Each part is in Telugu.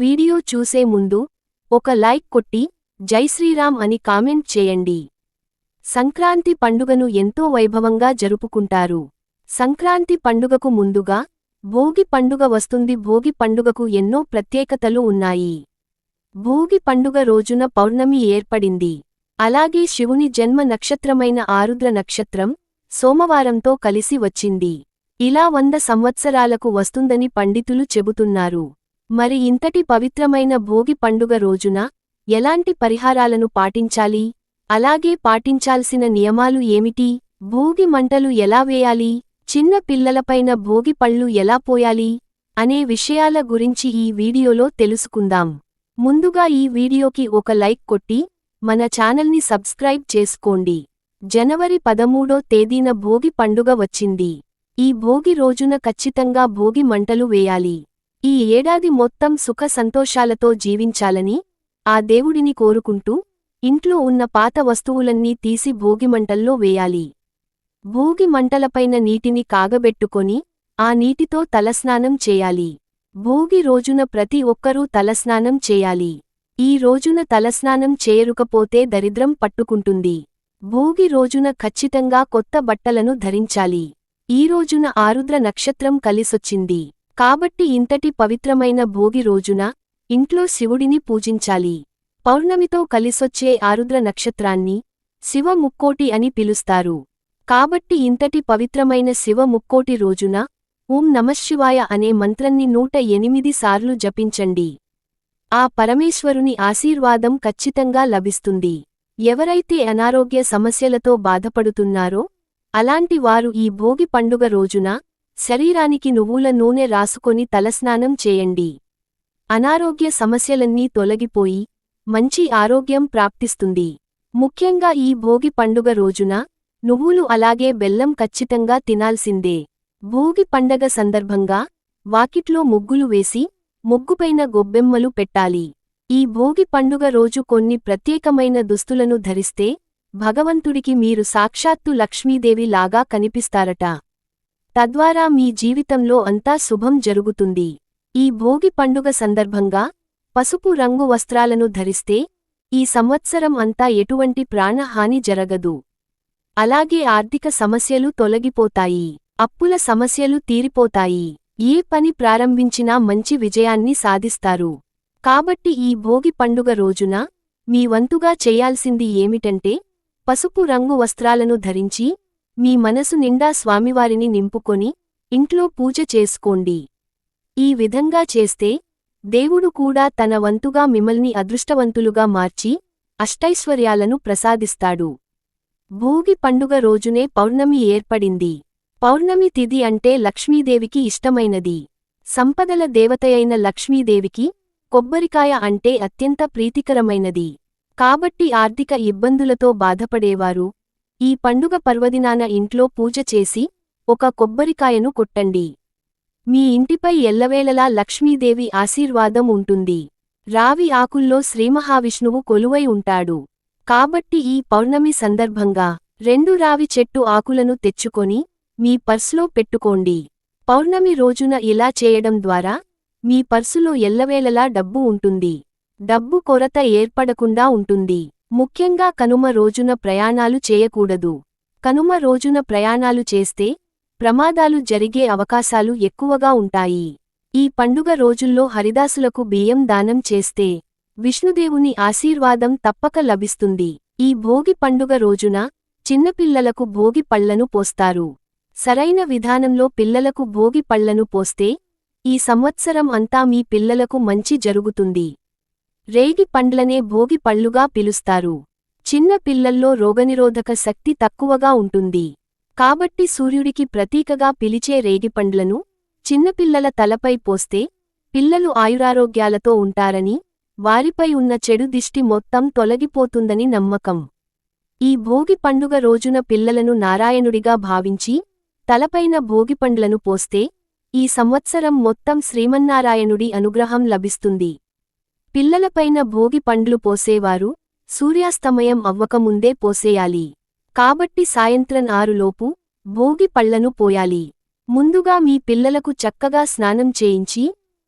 వీడియో చూసే ముందు ఒక లైక్ కొట్టి జై శ్రీరామ్ అని కామెంట్ చేయండి. సంక్రాంతి పండుగను ఎంతో వైభవంగా జరుపుకుంటారు. సంక్రాంతి పండుగకు ముందుగా భోగి పండుగ వస్తుంది. భోగి పండుగకు ఎన్నో ప్రత్యేకతలు ఉన్నాయి. భోగి పండుగ రోజున పౌర్ణమి ఏర్పడింది. అలాగే శివుని జన్మ నక్షత్రమైన ఆరుద్ర నక్షత్రం సోమవారంతో కలిసి వచ్చింది. ఇలా వంద సంవత్సరాలకు వస్తుందని పండితులు చెబుతున్నారు. మరి ఇంతటి పవిత్రమైన భోగి పండుగ రోజున ఎలాంటి పరిహారాలను పాటించాలి? అలాగే పాటించాల్సిన నియమాలు ఏమిటి? భోగి మంటలు ఎలా వేయాలి? చిన్న పిల్లలపైన భోగి పళ్ళు ఎలా పోయాలి? అనే విషయాల గురించి ఈ వీడియోలో తెలుసుకుందాం. ముందుగా ఈ వీడియోకి ఒక లైక్ కొట్టి మన ఛానల్ని సబ్స్క్రైబ్ చేసుకోండి. జనవరి పదమూడో తేదీన భోగి పండుగ వచ్చింది. ఈ భోగి రోజున ఖచ్చితంగా భోగి మంటలు వేయాలి. ఈ ఏడాది మొత్తం సుఖ సంతోషాలతో జీవించాలని ఆ దేవుడిని కోరుకుంటూ ఇంట్లో ఉన్న పాత వస్తువులన్నీ తీసి భోగిమంటల్లో వేయాలి. భోగి మంటలపైన నీటిని కాగబెట్టుకొని ఆ నీటితో తలస్నానం చేయాలి. భోగి రోజున ప్రతి ఒక్కరూ తలస్నానం చేయాలి. ఈ రోజున తలస్నానం చేయరుకపోతే దరిద్రం పట్టుకుంటుంది. భోగి రోజున ఖచ్చితంగా కొత్త బట్టలను ధరించాలి. ఈ రోజున ఆరుద్ర నక్షత్రం కలిసొచ్చింది. కాబట్టి ఇంతటి పవిత్రమైన భోగి రోజున ఇంట్లో శివుడిని పూజించాలి. పౌర్ణమితో కలిసొచ్చే ఆరుద్ర నక్షత్రాన్ని శివ ముక్కోటి అని పిలుస్తారు. కాబట్టి ఇంతటి పవిత్రమైన శివ ముక్కోటి రోజున ఓం నమశివాయ అనే మంత్రాన్ని నూట ఎనిమిది సార్లు జపించండి. ఆ పరమేశ్వరుని ఆశీర్వాదం ఖచ్చితంగా లభిస్తుంది. ఎవరైతే అనారోగ్య సమస్యలతో బాధపడుతున్నారో అలాంటి వారు ఈ భోగి పండుగ రోజున శరీరానికి నువ్వుల నూనె రాసుకొని తలస్నానం చేయండి. అనారోగ్య సమస్యలన్నీ తొలగిపోయి మంచి ఆరోగ్యం ప్రాప్తిస్తుంది. ముఖ్యంగా ఈ భోగి పండుగ రోజున నువ్వులు అలాగే బెల్లం ఖచ్చితంగా తినాల్సిందే. భోగి పండగ సందర్భంగా వాకిట్లో ముగ్గులు వేసి ముగ్గుపైన గొబ్బెమ్మలు పెట్టాలి. ఈ భోగి పండుగ రోజు కొన్ని ప్రత్యేకమైన దుస్తులను ధరిస్తే భగవంతుడికి మీరు సాక్షాత్తు లక్ష్మీదేవి లాగా కనిపిస్తారట. తద్వారా మీ జీవితంలో అంతా శుభం జరుగుతుంది. ఈ భోగి పండుగ సందర్భంగా పసుపు రంగు వస్త్రాలను ధరిస్తే ఈ సంవత్సరం అంతా ఎటువంటి ప్రాణహాని జరగదు. అలాగే ఆర్థిక సమస్యలు తొలగిపోతాయి. అప్పుల సమస్యలు తీరిపోతాయి. ఏ పని ప్రారంభించినా మంచి విజయాన్ని సాధిస్తారు. కాబట్టి ఈ భోగి పండుగ రోజున మీ వంతుగా చేయాల్సింది ఏమిటంటే పసుపు రంగు వస్త్రాలను ధరించి మీ మనసు నిండా స్వామివారిని నింపుకొని ఇంట్లో పూజ చేసుకోండి. ఈ విధంగా చేస్తే దేవుడు కూడా తన వంతుగా మిమ్మల్ని అదృష్టవంతులుగా మార్చి అష్టైశ్వర్యాలను ప్రసాదిస్తాడు. భోగి పండుగ రోజునే పౌర్ణమి ఏర్పడింది. పౌర్ణమి తిథి అంటే లక్ష్మీదేవికి ఇష్టమైనది. సంపదల దేవతయైన లక్ష్మీదేవికి కొబ్బరికాయ అంటే అత్యంత ప్రీతికరమైనది. కాబట్టి ఆర్థిక ఇబ్బందులతో బాధపడేవారు ఈ పండుగ పర్వదినాన ఇంట్లో పూజ చేసి ఒక కొబ్బరికాయను కొట్టండి. మీ ఇంటిపై ఎల్లవేళలా లక్ష్మీదేవి ఆశీర్వాదం ఉంటుంది. రావి ఆకుల్లో శ్రీమహావిష్ణువు కొలువై ఉంటాడు. కాబట్టి ఈ పౌర్ణమి సందర్భంగా రెండు రావి చెట్టు ఆకులను తెచ్చుకొని మీ పర్సులో పెట్టుకోండి. పౌర్ణమి రోజున ఇలా చేయడం ద్వారా మీ పర్సులో ఎల్లవేళలా డబ్బు ఉంటుంది. డబ్బు కొరత ఏర్పడకుండా ఉంటుంది. ముఖ్యంగా కనుమ రోజున ప్రయాణాలు చేయకూడదు. కనుమ రోజున ప్రయాణాలు చేస్తే ప్రమాదాలు జరిగే అవకాశాలు ఎక్కువగా ఉంటాయి. ఈ పండుగ రోజుల్లో హరిదాసులకు బియ్యం దానం చేస్తే విష్ణుదేవుని ఆశీర్వాదం తప్పక లభిస్తుంది. ఈ భోగి పండుగ రోజున చిన్నపిల్లలకు భోగి పళ్ళను పోస్తారు. సరైన విధానంలో పిల్లలకు భోగి పళ్ళను పోస్తే ఈ సంవత్సరం అంతా మీ పిల్లలకు మంచి జరుగుతుంది. రేగి పండ్లనే భోగి పళ్ళుగా పిలుస్తారు. చిన్న పిల్లల్లో రోగనిరోధక శక్తి తక్కువగా ఉంటుంది. కాబట్టి సూర్యుడికి ప్రతీకగా పిలిచే రేగిపండ్లను చిన్నపిల్లల తలపై పోస్తే పిల్లలు ఆయురారోగ్యాలతో ఉంటారని వారిపై ఉన్న చెడు దిష్టి మొత్తం తొలగిపోతుందని నమ్మకం. ఈ భోగి పండుగ రోజున పిల్లలను నారాయణుడిగా భావించి తలపైన భోగిపండ్లను పోస్తే ఈ సంవత్సరం మొత్తం శ్రీమన్నారాయణుడి అనుగ్రహం లభిస్తుంది. పిల్లలపైన భోగి పండ్లు పోసేవారు సూర్యాస్తమయం అవ్వకముందే పోసేయాలి. కాబట్టి సాయంత్రం ఆరులోపు భోగి పళ్ళను పోయాలి. ముందుగా మీ పిల్లలకు చక్కగా స్నానం చేయించి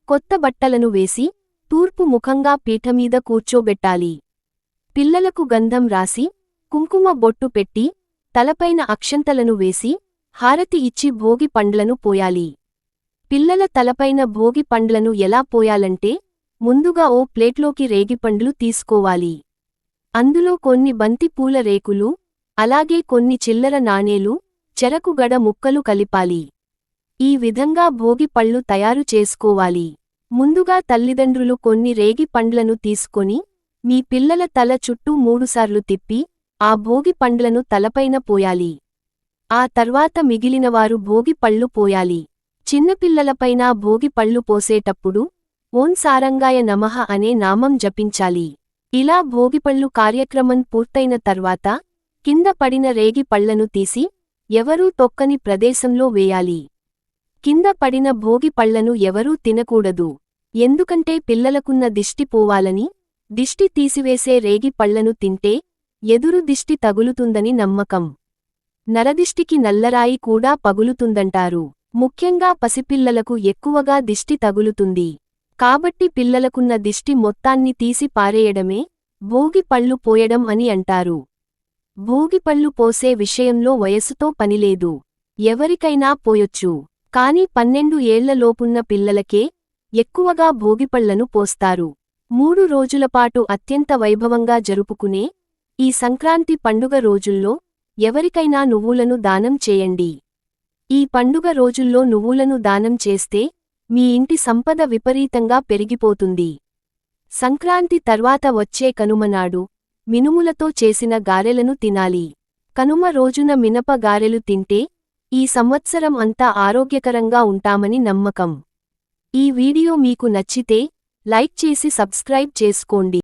కొత్త బట్టలను వేసి తూర్పు ముఖంగా పీఠమీద కూర్చోబెట్టాలి. పిల్లలకు గంధం రాసి కుంకుమ బొట్టు పెట్టి తలపైన అక్షంతలను వేసి హారతి ఇచ్చి భోగి పండ్లను పోయాలి. పిల్లల తలపైన భోగి పండ్లను ఎలా పోయాలంటే ముందుగా ఓ ప్లేట్లోకి రేగిపండ్లు తీసుకోవాలి. అందులో కొన్ని బంతి పూల రేకులు అలాగే కొన్ని చిల్లర నాణేలు చెరకుగడ ముక్కలు కలిపాలి. ఈ విధంగా భోగి పళ్ళు తయారు చేసుకోవాలి. ముందుగా తల్లిదండ్రులు కొన్ని రేగి పండ్లను తీసుకొని మీ పిల్లల తల చుట్టూ మూడుసార్లు తిప్పి ఆ భోగి పండ్లను తలపైన పోయాలి. ఆ తర్వాత మిగిలినవారు భోగి పళ్ళు పోయాలి. చిన్నపిల్లలపైన భోగి పళ్ళు పోసేటప్పుడు ఓం సారంగాయ నమః అనే నామం జపించాలి. ఇలా భోగిపళ్ళు కార్యక్రమం పూర్తయిన తర్వాత కింద పడిన రేగి పళ్ళను తీసి ఎవరూ తొక్కని ప్రదేశంలో వేయాలి. కింద పడిన భోగి పళ్ళను ఎవరూ తినకూడదు. ఎందుకంటే పిల్లలకున్న దిష్టి పోవాలని దిష్టి తీసివేసే రేగి పళ్ళను తింటే ఎదురు దిష్టి తగులుతుందని నమ్మకం. నరదిష్టికి నల్లరాయి కూడా పగులుతుందంటారు. ముఖ్యంగా పసిపిల్లలకు ఎక్కువగా దిష్టి తగులుతుంది. కాబట్టి పిల్లలకున్న దిష్టి మొత్తాన్ని తీసి పారేయడమే భోగి పళ్ళు పోయడం అని అంటారు. భోగిపళ్ళు పోసే విషయంలో వయసుతో పనిలేదు. ఎవరికైనా పోయొచ్చు. కాని పన్నెండు ఏళ్ళలోపున్న పిల్లలకే ఎక్కువగా భోగిపళ్ళను పోస్తారు. మూడు రోజులపాటు అత్యంత వైభవంగా జరుపుకునే ఈ సంక్రాంతి పండుగ రోజుల్లో ఎవరికైనా నువ్వులను దానం చేయండి. ఈ పండుగ రోజుల్లో నువ్వులను దానం చేస్తే మీ ఇంటి సంపద విపరీతంగా పెరిగిపోతుంది. సంక్రాంతి తర్వాత వచ్చే కనుమనాడు మినుములతో చేసిన గారెలను తినాలి. కనుమ రోజున మినప గారెలు తింటే ఈ సంవత్సరం అంతా ఆరోగ్యకరంగా ఉంటామని నమ్మకం. ఈ వీడియో మీకు నచ్చితే లైక్ చేసి సబ్స్క్రైబ్ చేసుకోండి.